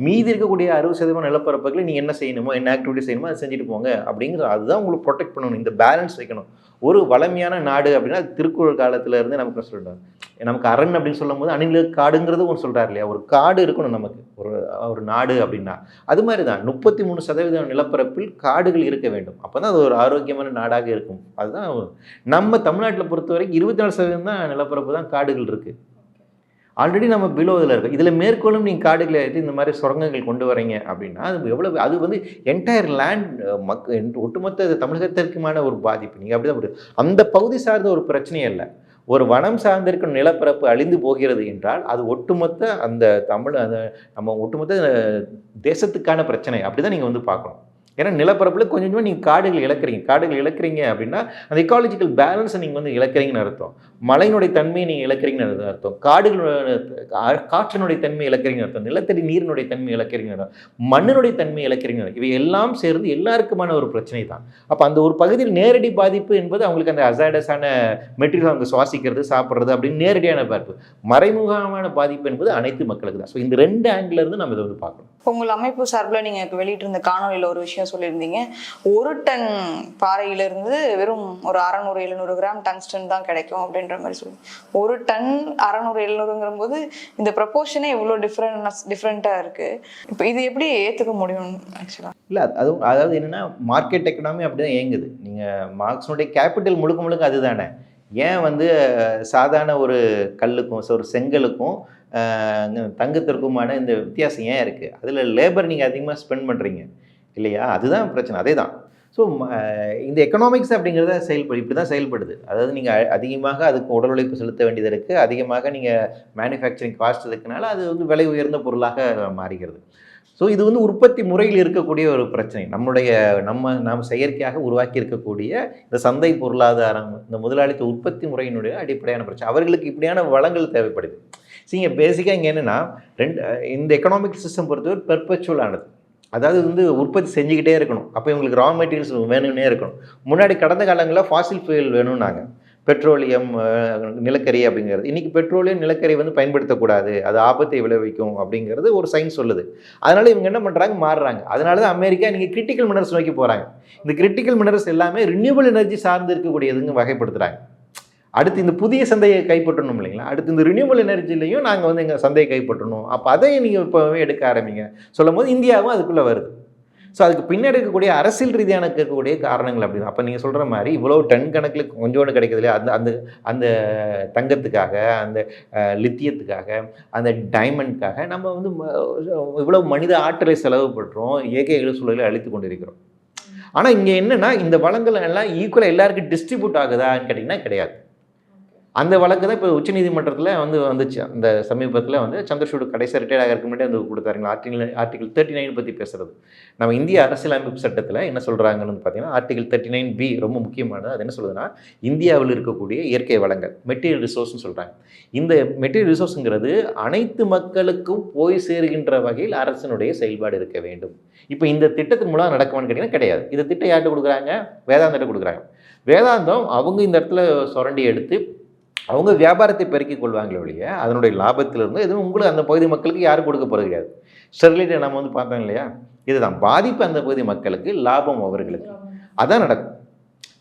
மீதி இருக்கக்கூடிய அறுபது சதவீதம் நிலப்பரப்புகளை நீங்கள் என்ன செய்யணுமோ என்ன ஆக்டிவிட்டி செய்யணுமோ அதை செஞ்சுட்டு போங்க. அப்படிங்கிற அதுதான் உங்களுக்கு ப்ரொடெக்ட் பண்ணணும். இந்த பேலன்ஸ் வைக்கணும். ஒரு வளமையான நாடு அப்படின்னா அது திருக்குறள் காலத்துல இருந்து நமக்கு சொல்கிறாங்க நமக்கு அரண் அப்படின்னு சொல்லும்போது அணில காடுங்கிறது ஒன்று சொல்கிறார் இல்லையா? ஒரு காடு இருக்கணும் நமக்கு. ஒரு ஒரு நாடு அப்படின்னா. அது மாதிரி தான் முப்பத்தி மூணு சதவீதம் நிலப்பரப்பில் காடுகள் இருக்க வேண்டும். அப்போ தான் அது ஒரு ஆரோக்கியமான நாடாக இருக்கும். அதுதான் நம்ம தமிழ்நாட்டில் பொறுத்த வரைக்கும் இருபத்தி நாலு சதவீதம் தான் நிலப்பரப்பு தான் காடுகள் இருக்குது ஆல்ரெடி நம்ம பிலோ இதில் இருக்கும். இதில் மேற்கொள்ளும் நீங்கள் காடுகளை எடுத்து இந்த மாதிரி சுரங்கங்கள் கொண்டு வரீங்க அப்படின்னா அது எவ்வளோ அது வந்து என்டையர் லேண்ட் மக் ஒட்டுமொத்த தமிழகத்திற்குமான ஒரு பாதிப்பு. நீங்கள் அப்படி தான் அந்த பகுதி சார்ந்த ஒரு பிரச்சனையே இல்லை. ஒரு வனம் சார்ந்திருக்கும் நிலப்பரப்பு அழிந்து போகிறது என்றால் அது ஒட்டுமொத்த அந்த தமிழ் அந்த நம்ம ஒட்டுமொத்த தேசத்துக்கான பிரச்சனை. அப்படி தான் நீங்கள் வந்து பார்க்கணும். ஏன்னா நிலப்பரப்பில் கொஞ்சம் கொஞ்சமாக நீங்கள் காடுகள் இழக்கிறீங்க. காடுகள் இழக்கிறீங்க அப்படின்னா அந்த எக்காலஜிக்கல் பேலன்ஸை நீங்கள் வந்து இழக்கிறீங்கன்னு அர்த்தம். மழையினுடைய தன்மையை நீங்கள் இழக்கிறீங்கன்னு அர்த்தம். காடுகளோட காற்றினுடைய தன்மை இழக்கிறீங்கன்னு அர்த்தம். நிலத்தடி நீரினுடைய தன்மை இழக்கிறீங்கன்னு அர்த்தம். மண்ணினுடைய தன்மை இழக்கிறீங்கன்னு இவை எல்லாம் சேர்ந்து எல்லாருக்குமான ஒரு பிரச்சனை தான். அப்போ அந்த ஒரு பகுதியில் நேரடி பாதிப்பு என்பது அவங்களுக்கு அந்த அசாடஸான மெட்டீரியல் அவங்க சுவாசிக்கிறது சாப்பிட்றது அப்படின்னு நேரடியான பாதிப்பு. மறைமுகமான பாதிப்பு என்பது அனைத்து மக்களுக்கு தான். ஸோ இந்த ரெண்டு ஆங்கிலிருந்து நம்ம இதை வந்து பார்க்கணும். உங்கள் அமைப்பு சார்பில் நீங்கள் வெளியிட்டிருந்த காணொலியில் ஒரு விஷயம் சொல்லியிருந்தீங்க. ஒரு டன் பாறையிலிருந்து வெறும் ஒரு அறநூறு எழுநூறு கிராம் டங்ஸ்டன் தான் கிடைக்கும் அப்படின்ற மாதிரி சொல்லி. ஒரு டன் அறநூறு எழுநூறுங்கிற போது இந்த ப்ரப்போர்ஷனே இவ்வளோ டிஃப்ரெண்ட் டிஃப்ரெண்ட்டாக இருக்குது இப்போ இது எப்படி ஏற்றுக்க முடியும் ஆக்சுவலாக இல்லை அதுவும் அதாவது என்னென்னா மார்க்கெட் எக்கனாமி அப்படி தான் இயங்குது நீங்கள் மார்க்ஸினுடைய கேபிட்டல் முழுக்க முழுக்க அதுதானே. ஏன் வந்து சாதாரண ஒரு கல்லுக்கும் ஒரு செங்கலுக்கும் தங்கத்திற்குமான இந்த வித்தியாசம் ஏன் இருக்குது அதில் லேபர் நீங்கள் அதிகமாக ஸ்பெண்ட் பண்ணுறீங்க இல்லையா? அதுதான் பிரச்சனை. அதே தான் ஸோ இந்த எக்கனாமிக்ஸ் அப்படிங்கிறத செயல்படு இப்படி தான் செயல்படுது. அதாவது நீங்கள் அதிகமாக அதுக்கு உடல் உழைப்பு செலுத்த வேண்டியது இருக்குது அதிகமாக நீங்கள் மேனுஃபேக்சரிங் காஸ்ட் இருக்கனால அது வந்து விலை உயர்ந்த பொருளாக மாறுகிறது ஸோ இது வந்து உற்பத்தி முறையில் இருக்கக்கூடிய ஒரு பிரச்சனை. நம்முடைய நம்ம நாம் செயற்கையாக உருவாக்கி இருக்கக்கூடிய இந்த சந்தை பொருளாதாரம் இந்த முதலாளித்துவ உற்பத்தி முறையினுடைய அடிப்படையான பிரச்சனை. அவர்களுக்கு இப்படியான வளங்கள் தேவைப்படுது. சரிங்க பேசிக்காக இங்கே என்னென்னா ரெண்டு இந்த எக்கனாமிக் சிஸ்டம் பொறுத்தவரை பெர்பச்சுவல் ஆனது. அதாவது வந்து உற்பத்தி செஞ்சுக்கிட்டே இருக்கணும். அப்போ இவங்களுக்கு ரா மெட்டீரியல்ஸ் வேணும்னே இருக்கணும். முன்னாடி கடந்த காலங்களில் ஃபாசில் ஃபியூல் வேணும்னாங்க. பெட்ரோலியம் நிலக்கரி அப்படிங்கிறது. இன்றைக்கி பெட்ரோலியம் நிலக்கரி வந்து பயன்படுத்தக்கூடாது. அது ஆபத்தை விளைவிக்கும் அப்படிங்கிறது ஒரு சயின்ஸ் சொல்லுது. அதனால் இவங்க என்ன பண்ணுறாங்க மாறுறாங்க. அதனால தான் அமெரிக்கா நீங்கள் கிரிட்டிக்கல் மினரல்ஸ் நோக்கி போகிறாங்க இந்த கிரிட்டிக்கல் மினரல்ஸ் எல்லாமே ரினியூவல் எனர்ஜி சார்ந்து இருக்கக்கூடியதுங்க வகைப்படுத்துகிறாங்க அடுத்து இந்த புதிய சந்தையை கைப்பற்றணும் இல்லைங்களா? அடுத்து இந்த ரினியூவல் எனர்ஜிலையும் நாங்கள் வந்து எங்கள் சந்தையை கைப்பற்றணும். அப்போ அதை நீங்கள் இப்போவே எடுக்க ஆரம்பிங்க. சொல்லும் போது இந்தியாவும் அதுக்குள்ளே வருது. ஸோ அதுக்கு பின்னாடி இருக்கக்கூடிய அரசியல் ரீதியான இருக்கக்கூடிய காரணங்கள் அப்படி தான் அப்போ நீங்கள் சொல்கிற மாதிரி இவ்வளோ டன் கணக்கில் கொஞ்சோண்டு கிடைக்கிறது இல்லையா அந்த அந்த அந்த தங்கத்துக்காக அந்த லித்தியத்துக்காக அந்த டைமண்ட்காக நம்ம வந்து ம- இவ்வளோ மனித ஆற்றலை செலவு பண்ணுறோம் இயற்கை எழுசூழலை அழித்து கொண்டிருக்கிறோம். ஆனால் இங்கே என்னென்னா இந்த வளங்கள் எல்லாம் ஈக்குவலாக எல்லாருக்கும் டிஸ்ட்ரிபியூட் ஆகுதான்னு கேட்டிங்கன்னா கிடையாது. அந்த வழக்கு தான் இப்போ உச்சநீதிமன்றத்தில் வந்து வந்துச்சு. அந்த சமீபத்தில் வந்து சந்திரசூடு கடைசி ரிட்டையர் ஆகிறதுக்கு முன்னாடி வந்து கொடுத்தாருங்களா ஆர்டிகல் ஆர்டிகல் தேர்ட்டி நைன் பற்றி பேசுறது. நம்ம இந்திய அரசியலமைப்பு சட்டத்தில் என்ன சொல்கிறாங்கன்னு பார்த்தீங்கன்னா ஆர்டிகல் தேர்ட்டி நைன் பி ரொம்ப முக்கியமானது. அது என்ன சொல்லுதுன்னா இந்தியாவில் இருக்கக்கூடிய இயற்கை வளங்கள் மெட்டீரியல் ரிசோர்ஸ்னு சொல்கிறாங்க இந்த மெட்டீரியல் ரிசோர்ஸுங்கிறது அனைத்து மக்களுக்கும் போய் சேருகின்ற வகையில் அரசினுடைய செயல்பாடு இருக்க வேண்டும். இப்போ இந்த திட்டத்தின் மூலம் நடக்குமான்னு கேட்டிங்கன்னா கிடையாது. இந்த திட்டம் யார்கிட்ட கொடுக்குறாங்க? வேதாந்திட்ட கொடுக்குறாங்க. வேதாந்தம் அவங்க இந்த இடத்துல சுரண்டி எடுத்து அவங்க வியாபாரத்தை பெருக்கிக் கொள்வாங்களே ஒழிய அதனுடைய லாபத்திலிருந்து எதுவும் உங்களுக்கு அந்த பகுதி மக்களுக்கு யாரும் கொடுக்க போகிறது கிடையாது. ஸ்டெர்லைட்டை நம்ம வந்து பார்த்தோம் இல்லையா? இதுதான். பாதிப்பு அந்த பகுதி மக்களுக்கு லாபம் அவர்களுக்கு. அதான் நடக்கும்.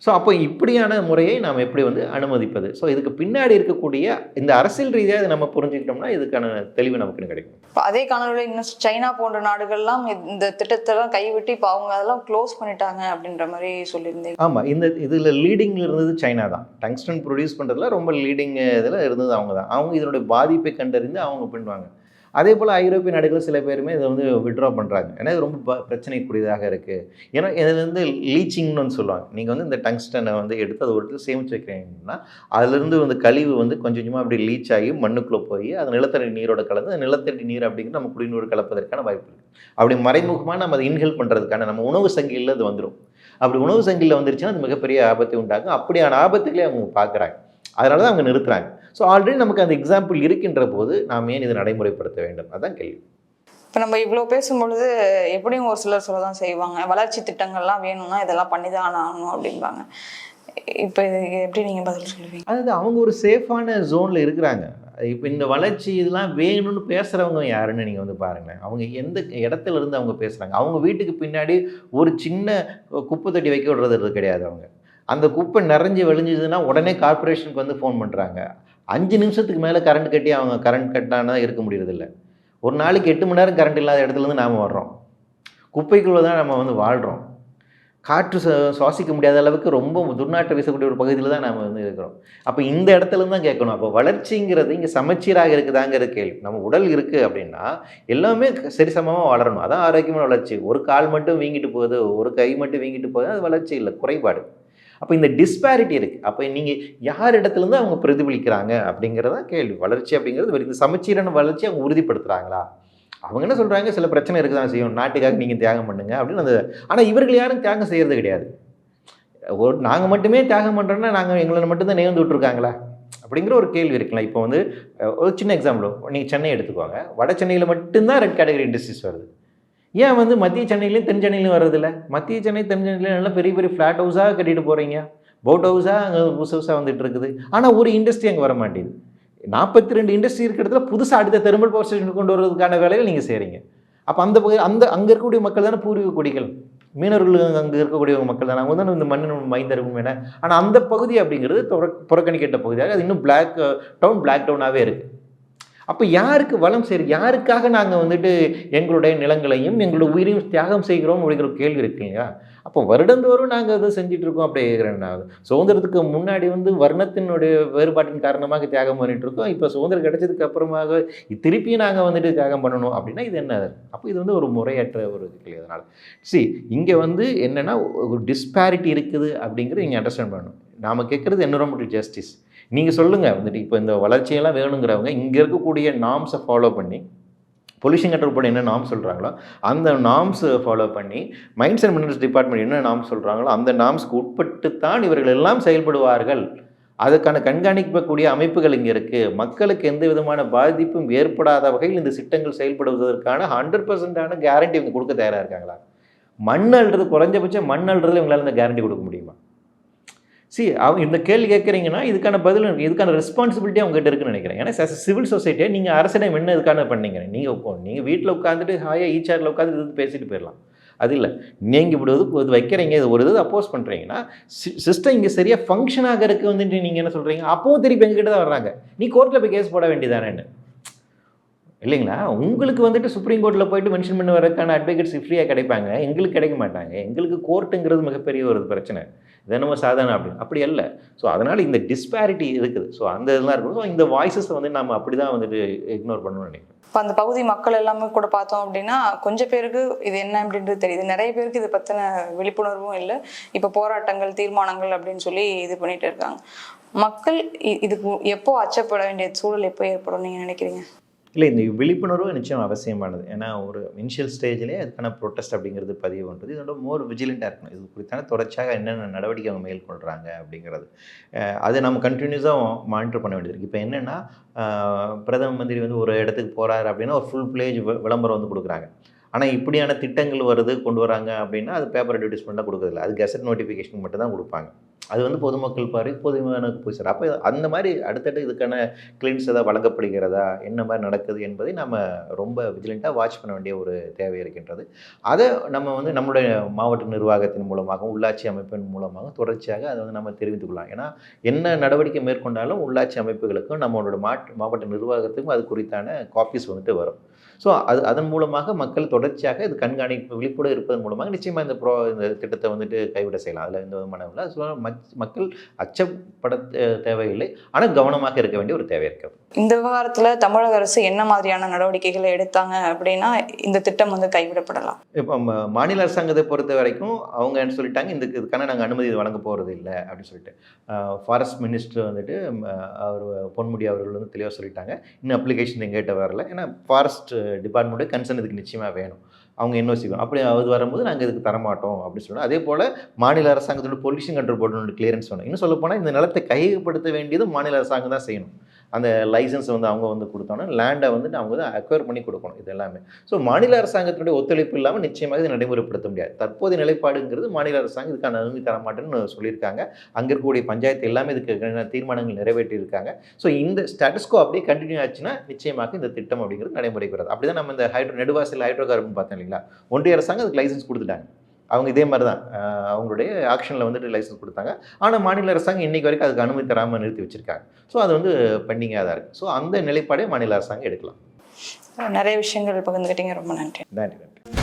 ஸோ அப்போ இப்படியான முறையை நாம் எப்படி வந்து அனுமதிப்பது? ஸோ இதுக்கு பின்னாடி இருக்கக்கூடிய இந்த அரசியல் ரீதியாக இதை நம்ம புரிஞ்சுக்கிட்டோம்னா இதுக்கான தெளிவு நமக்கு கிடைக்கும். இப்போ அதே காணொலியில் இன்னும் சைனா போன்ற நாடுகள்லாம் இந்த திட்டத்தெல்லாம் கைவிட்டு இப்போ அவங்க அதெல்லாம் க்ளோஸ் பண்ணிட்டாங்க அப்படின்ற மாதிரி சொல்லியிருந்தீங்க. ஆமாம் இந்த இதில் லீடிங்கில் இருந்தது சைனா தான். டங்ஸ்டன் ப்ரொடியூஸ் பண்ணுறதுல ரொம்ப லீடிங் இதில் இருந்தது அவங்க தான். அவங்க இதனுடைய பாதிப்பை கண்டறிந்து அவங்க பண்ணுவாங்க அதே போல் ஐரோப்பிய நாடுகள் சில பேருமே இதை வந்து விட்ரா பண்ணுறாங்க ஏன்னா இது ரொம்ப பிரச்சனைக்குரியதாக இருக்குது ஏன்னா இதில் வந்து லீச்சிங்னு வந்து சொல்லுவாங்க. நீங்கள் வந்து இந்த டங்ஸ்டனை வந்து எடுத்து அதை ஒரு இடத்துல சேமித்து வைக்கிறீங்கன்னா அதுலேருந்து வந்து கழிவு வந்து கொஞ்சம் கொஞ்சமாக அப்படி லீச் ஆகி மண்ணுக்குள்ளே போய் அது நிலத்தடி நீரோட கலந்து அந்த நிலத்தடி நீர் அப்படிங்கிறது நம்ம குடிநீர் கலப்பதற்கான வாய்ப்பு இருக்குது அப்படி மறைமுகமாக நம்ம அதை இன்ஹெல் பண்ணுறதுக்கான நம்ம உணவு சங்கிலில் அது வந்துடும் அப்படி உணவு சங்கிலில் வந்துருச்சுன்னா அது மிகப்பெரிய ஆபத்தை உண்டாகும் அப்படியான ஆபத்துகளே அவங்க பார்க்குறாங்க. அதனால தான் அவங்க நிறுத்துறாங்க. ஸோ ஆல்ரெடி நமக்கு அந்த எக்ஸாம்பிள் இருக்கின்ற போது நாம் ஏன் இதை நடைமுறைப்படுத்த வேண்டும்? அதான் கேள்வி. இப்போ நம்ம இவ்வளோ பேசும்பொழுது எப்படியும் ஒரு சிலர் சொல்ல தான் செய்வாங்க. வளர்ச்சி திட்டங்கள்லாம் வேணும்னா இதெல்லாம் பண்ணி தான் ஆகணும் அப்படிம்பாங்க. இப்போ எப்படி நீங்கள் பதில் சொல்லுவீங்க? அதாவது அவங்க ஒரு சேஃபான ஜோனில் இருக்கிறாங்க. இப்போ இந்த வளர்ச்சி இதெல்லாம் வேணும்னு பேசுகிறவங்க யாருன்னு நீங்கள் வந்து பாருங்களேன். அவங்க எந்த இடத்துல இருந்து அவங்க பேசுகிறாங்க அவங்க வீட்டுக்கு பின்னாடி ஒரு சின்ன குப்பை தட்டி வைக்க விடுறது கிடையாது அவங்க. அந்த குப்பை நிறைஞ்சு வெளிஞ்சதுன்னா உடனே கார்ப்பரேஷனுக்கு வந்து ஃபோன் பண்ணுறாங்க அஞ்சு நிமிஷத்துக்கு மேலே கரண்ட் கட்டி அவங்க கரண்ட் கட்டானா இருக்க முடியறதில்ல. ஒரு நாளைக்கு எட்டு மணி நேரம் கரண்ட் இல்லாத இடத்துலேருந்து நாம் வர்றோம். குப்பைக்குள்ளே தான் நம்ம வந்து வாழ்கிறோம் காற்று சுவாசிக்க முடியாத அளவுக்கு ரொம்ப துர்நாற்றம் வீசக்கூடிய ஒரு பகுதியில் தான் நாம் வந்து இருக்கிறோம். அப்போ இந்த இடத்துல இருந்து தான் கேட்கணும். அப்போ வளர்ச்சிங்கிறது இங்கே சமச்சீராக இருக்குதாங்கிற கேள்வி. நம்ம உடல் இருக்குது அப்படின்னா எல்லாமே சரிசமமாக வளரணும். அதான் ஆரோக்கியமான வளர்ச்சி. ஒரு கால் மட்டும் வீங்கிட்டு போகுது ஒரு கை மட்டும் வீங்கிட்டு போகுது அது வளர்ச்சி இல்லை குறைபாடு. அப்போ இந்த டிஸ்பேரிட்டி இருக்குது அப்போ நீங்கள் யார் இடத்துலேருந்து அவங்க பிரதிபலிக்கிறாங்க அப்படிங்கிறத கேள்வி. வளர்ச்சி அப்படிங்கிறது இந்த சமச்சீரான வளர்ச்சி அவங்க உறுதிப்படுத்துகிறாங்களா அவங்க என்ன சொல்கிறாங்க சில பிரச்சனை இருக்க தான் செய்யும். நாட்டுக்காக நீங்கள் தியாகம் பண்ணுங்க அப்படின்னு அந்த ஆனால் இவர்கள் யாரும் தியாகம் செய்கிறது கிடையாது. ஒரு நாங்கள் மட்டுமே தியாகம் பண்ணுறோன்னா நாங்கள் எங்களை மட்டும்தான் நேர்ந்து விட்டுருக்காங்களா? அப்படிங்கிற ஒரு கேள்வி இருக்குல்ல. இப்போ வந்து ஒரு சின்ன எக்ஸாம்பிள் நீங்கள் சென்னை எடுத்துக்கோங்க. வட சென்னையில் மட்டும்தான் ரெட் கேட்டகரி இண்டஸ்ட்ரீஸ் வருது. ஏன் வந்து மத்திய சென்னையிலையும் தென் சென்னையிலையும் வர்றதில்ல? மத்திய சென்னை தென் சென்னையிலையும் நல்லா பெரிய பெரிய ஃப்ளாட் ஹவுஸாக கட்டிட்டு போகிறீங்க போட் ஹவுஸாக அங்கே புதுசு ஹவுஸாக வந்துட்டு இருக்குது. ஆனால் ஒரு இண்டஸ்ட்ரி அங்கே வர மாட்டேங்குது. நாற்பத்தி ரெண்டு இண்டஸ்ட்ரி இருக்கிற இடத்துல புதுசாக அடுத்த தெர்மல் பவர் ஸ்டேஷன் கொண்டு வரதுக்கான வேலையில் நீங்கள் செய்கிறீங்க அப்போ அந்த பகுதி அந்த அங்கே இருக்கக்கூடிய மக்கள் தானே பூர்வீக குடிகள். மீனவர்கள் அங்கே இருக்கக்கூடிய மக்கள் தானே. அவங்க தானே இந்த மண்ணின் மைந்தருக்கும் என. ஆனால் அந்த பகுதி அப்படிங்கிறது புறக்கணிக்கிட்ட பகுதியாக அது இன்னும் பிளாக் டவுன் பிளாக் டவுனாகவே இருக்குது அப்போ யாருக்கு வளம் சரி? யாருக்காக நாங்கள் வந்துட்டு எங்களுடைய நிலங்களையும் எங்களுடைய உயிரையும் தியாகம் செய்கிறோம் அப்படிங்கிற கேள்வி இருக்கு இல்லையா? அப்போ வருடந்தோறும் நாங்கள் அதை செஞ்சிட்ருக்கோம் இருக்கோம். அப்படி நான் சுதந்திரத்துக்கு முன்னாடி வந்து வர்ணத்தினுடைய வேறுபாட்டின் காரணமாக தியாகம் பண்ணிகிட்டு இருக்கோம். இப்போ சுதந்திரம் கிடைச்சதுக்கு அப்புறமாக திருப்பியும் நாங்கள் வந்துட்டு தியாகம் பண்ணணும் அப்படின்னா இது என்ன? அப்போ இது வந்து ஒரு முறையற்ற ஒரு இது இல்லையா அதனால்? சி இங்கே வந்து என்னென்னா ஒரு டிஸ்பாரிட்டி இருக்குது அப்படிங்கிறது நீங்கள் அண்டர்ஸ்டாண்ட் பண்ணணும். நாம் கேட்குறது என்விரான்மெண்டல் ஜஸ்டிஸ் நீங்கள் சொல்லுங்கள் வந்துட்டு இப்போ இந்த வளர்ச்சியெல்லாம் வேணுங்கிறவங்க இங்கே இருக்கக்கூடிய நாம்ஸை ஃபாலோ பண்ணி பொல்யூஷன் கண்ட்ரோல் போர்டு என்ன நாம் சொல்கிறாங்களோ அந்த நாம்ஸ் ஃபாலோ பண்ணி மைண்ட்ஸ் அண்ட் மினரல்ஸ் டிபார்ட்மெண்ட் என்ன நாம்ஸ் சொல்கிறாங்களோ அந்த நாம்ஸ்க்கு உட்பட்டு தான் இவர்கள் எல்லாம் செயல்படுவார்கள். அதுக்கான கண்காணிக்கக்கூடிய அமைப்புகள் இங்கே இருக்குது மக்களுக்கு எந்த விதமான பாதிப்பும் ஏற்படாத வகையில் இந்த திட்டங்கள் செயல்படுவதற்கான ஹண்ட்ரட் பர்சன்டான கேரண்டி இவங்க கொடுக்க தயாராக இருக்காங்களா? மண் அல்றது குறைஞ்சபட்சம் மண் அல்றதுல இவங்களால் இந்த கேரண்டி கொடுக்க முடியுமா? சி அவங்க இந்த கேள்வி கேட்குறீங்கன்னா இதுக்கான பதில் இதுக்கான ரெஸ்பான்சிபிலிட்டி அவங்ககிட்ட இருக்குன்னு நினைக்கிறேன். ஏன்னா சிவில் சொசைட்டியை நீங்கள் அரசிடம் என்ன இதுக்கான பண்ணீங்க? நீங்கள் நீங்கள் வீட்டில் உட்காந்துட்டு ஹாயாக ஈச்சாரில் e உட்காந்து இது பேசிட்டு போயிடலாம். அது இல்லை. நீங்கள் இப்படி இது இது வைக்கிறீங்க இது ஒரு இது அப்போஸ் பண்ணுறீங்கன்னா சிஸ்டம் இங்கே சரியாக ஃபங்க்ஷன் ஆகிறதுக்கு வந்துட்டு நீங்கள் என்ன சொல்கிறீங்க அப்போவும் திருப்பி எங்ககிட்ட தான் வர்றாங்க. நீ கோர்ட்டில் போய் கேஸ் போட வேண்டியதானேன்னு இல்லைங்களா? உங்களுக்கு வந்துட்டு சுப்ரீம் கோர்ட்டில் போயிட்டு மென்ஷன் பண்ண வரதுக்கான அட்வொகேட்ஸ் ஃப்ரீயாக கிடைப்பாங்க. எங்களுக்கு கிடைக்க மாட்டாங்க. எங்களுக்கு கோர்ட்டுங்கிறது மிகப்பெரிய ஒரு பிரச்சனை. இதை நம்ம சாதாரண அப்படி. அப்படி அல்ல. ஸோ அதனால் இந்த டிஸ்பாரிட்டி இருக்குது. ஸோ அந்த இதெல்லாம் இருக்கும். ஸோ இந்த வாய்ஸஸை வந்து நம்ம அப்படி தான் வந்துட்டு இக்னோர் பண்ணணும்னு நினைக்கிறேன். இப்போ அந்த பகுதி மக்கள் எல்லாமே கூட பார்த்தோம் அப்படின்னா கொஞ்சம் பேருக்கு இது என்ன அப்படின்றது தெரியுது. நிறைய பேருக்கு இதை பற்றின விழிப்புணர்வும் இல்லை. இப்போ போராட்டங்கள் தீர்மானங்கள் அப்படின்னு சொல்லி இது பண்ணிட்டு இருக்காங்க. மக்கள் இதுக்கு எப்போ அச்சப்பட வேண்டிய சூழல் எப்போ ஏற்படும் நீங்கள் நினைக்கிறீங்க? இல்லை இந்த விழிப்புணர்வு நிச்சயம் அவசியமானது. ஏன்னா ஒரு இனிஷியல் ஸ்டேஜ்லேயே அதுக்கான ப்ரொட்டஸ்ட் அப்படிங்கிறது பதிவு பண்ணுறது இதோட மோர் விஜிலண்ட்டாக இருக்கணும். இது குறித்தான தொடர்ச்சியாக என்னென்ன நடவடிக்கை அவங்க மேற்கொள்கிறாங்க அப்படிங்கிறது. அதை நம்ம கண்டினியூஸாக மானிட்டர் பண்ண வேண்டியது இருக்குது இப்போ என்னென்னா பிரதம மந்திரி வந்து ஒரு இடத்துக்கு போகிறாரு அப்படின்னா ஒரு ஃபுல் பிளேஜ் விளம்பரம் வந்து கொடுக்குறாங்க. ஆனால் இப்படியான திட்டங்கள் வருது கொண்டு வராங்க அப்படின்னா அது பேப்பர் அட்வர்டைஸ்மெண்ட்டாக கொடுக்குறதில்ல. அது கெசட் நோட்டிஃபிகேஷன் மட்டும் தான் கொடுப்பாங்க. அது வந்து பொதுமக்கள் பாரு பொதுமகனுக்கு போய் சார் அப்போ அந்த மாதிரி அடுத்தடுத்து இதுக்கான கிளின்ஸ் ஏதாவது வழங்கப்படுகிறதா என்ன மாதிரி நடக்குது என்பதை நம்ம ரொம்ப விஜிலண்ட்டாக வாட்ச் பண்ண வேண்டிய ஒரு தேவை இருக்கின்றது. அதை நம்ம வந்து நம்மளுடைய மாவட்ட நிர்வாகத்தின் மூலமாகவும் உள்ளாட்சி அமைப்பின் மூலமாகவும் தொடர்ச்சியாக அதை வந்து நம்ம தெரிவித்துக் கொள்ளலாம். ஏன்னா என்ன நடவடிக்கை மேற்கொண்டாலும் உள்ளாட்சி அமைப்புகளுக்கும் நம்மளோட மாட்டு மாவட்ட நிர்வாகத்துக்கும் அது குறித்தான காப்பீஸ் வந்துட்டு வரும். ஸோ அது அதன் மூலமாக மக்கள் தொடர்ச்சியாக இது கண்காணிப்பு விழிப்புடன் இருப்பதன் மூலமாக நிச்சயமாக இந்த ப்ரோ இந்த திட்டத்தை வந்துட்டு கைவிட செய்யலாம். அதில் எந்த விதமான ஸோ மக்கள் அச்சப்பட தேவையில்லை. ஆனால் கவனமாக இருக்க வேண்டிய ஒரு தேவை இருக்கிறது இந்த விவகாரத்துல தமிழக அரசு என்ன மாதிரியான நடவடிக்கைகளை எடுத்தாங்க அப்படின்னா இந்த திட்டம் வந்து கைவிடப்படலாம். இப்போ மாநில அரசாங்கத்தை பொறுத்த வரைக்கும் அவங்க என்ன சொல்லிட்டாங்க? இந்த இதுக்கான நாங்கள் அனுமதி வழங்க போகிறது இல்லை அப்படின்னு சொல்லிட்டு. ஃபாரஸ்ட் மினிஸ்டர் வந்துட்டு அவர் பொன்முடி அவர்கள் வந்து தெளிவாக சொல்லிட்டாங்க. இன்னும் அப்ளிகேஷன் எங்ககிட்ட வரல. ஏன்னா ஃபாரஸ்ட் டிபார்ட்மெண்ட்டு கன்சர்ன் இதுக்கு நிச்சயமாக வேணும். அவங்க என்ஓசி வேணும் அப்படி அது வரும்போது நாங்கள் இதுக்கு தரமாட்டோம் அப்படின்னு சொல்லணும் அதே போல் மாநில அரசாங்கத்தோட பொல்யூஷன் கண்ட்ரோல் போர்டு கிளியரன்ஸ் வேணும். இன்னும் சொல்ல போனால் இந்த நிலத்தை கையகப்படுத்த வேண்டியது மாநில அரசாங்கம் தான் செய்யணும். அந்த லைசன்ஸ் வந்து அவங்க வந்து கொடுத்தோன்னா லேண்டை வந்துட்டு அவங்க வந்து அக்வயர் பண்ணி கொடுக்கணும் இது எல்லாமே. ஸோ மாநில அரசாங்கத்தினுடைய ஒத்துழைப்பு இல்லாமல் நிச்சயமாக இது நடைமுறைப்படுத்த முடியாது. தற்போதைய நிலைப்பாடுங்கிறது மாநில அரசாங்கம் இதுக்கான அனுமதி தரமாட்டேன்னு சொல்லியிருக்காங்க. அங்கே இருக்கக்கூடிய பஞ்சாயத்து எல்லாமே இதுக்கு தீர்மானங்கள் நிறைவேற்றியிருக்காங்க. ஸோ இந்த ஸ்டாட்டஸ்கோ அப்படியே கண்டினியூ ஆச்சுன்னா நிச்சயமாக இந்த திட்டம் அப்படிங்கிறது நடைமுறைக்கு வராது. அப்படி தான் நம்ம இந்த ஹைட்ரோ நெடுவாசல் ஹைட்ரோ கார்பன் பார்த்தோம் இல்லைங்களா? ஒன்றிய அரசாங்கம் அதுக்கு லைசன்ஸ் கொடுத்துட்டாங்க. அவங்க இதே மாதிரி தான் அவங்களுடைய ஆக்ஷனில் வந்துட்டு லைசன்ஸ் கொடுத்தாங்க. ஆனால் மாநில அரசாங்கம் இன்னைக்கு வரைக்கும் அதுக்கு அனுமதி தராமல் நிறுத்தி வச்சிருக்காங்க. ஸோ அது வந்து பெண்டிங்காக தான் இருக்குது ஸோ அந்த நிலைப்பாடே மாநில அரசாங்கம் எடுக்கலாம். நிறைய விஷயங்கள் பகிர்ந்துக்கிட்டீங்க ரொம்ப நன்றி. நன்றி நன்றி.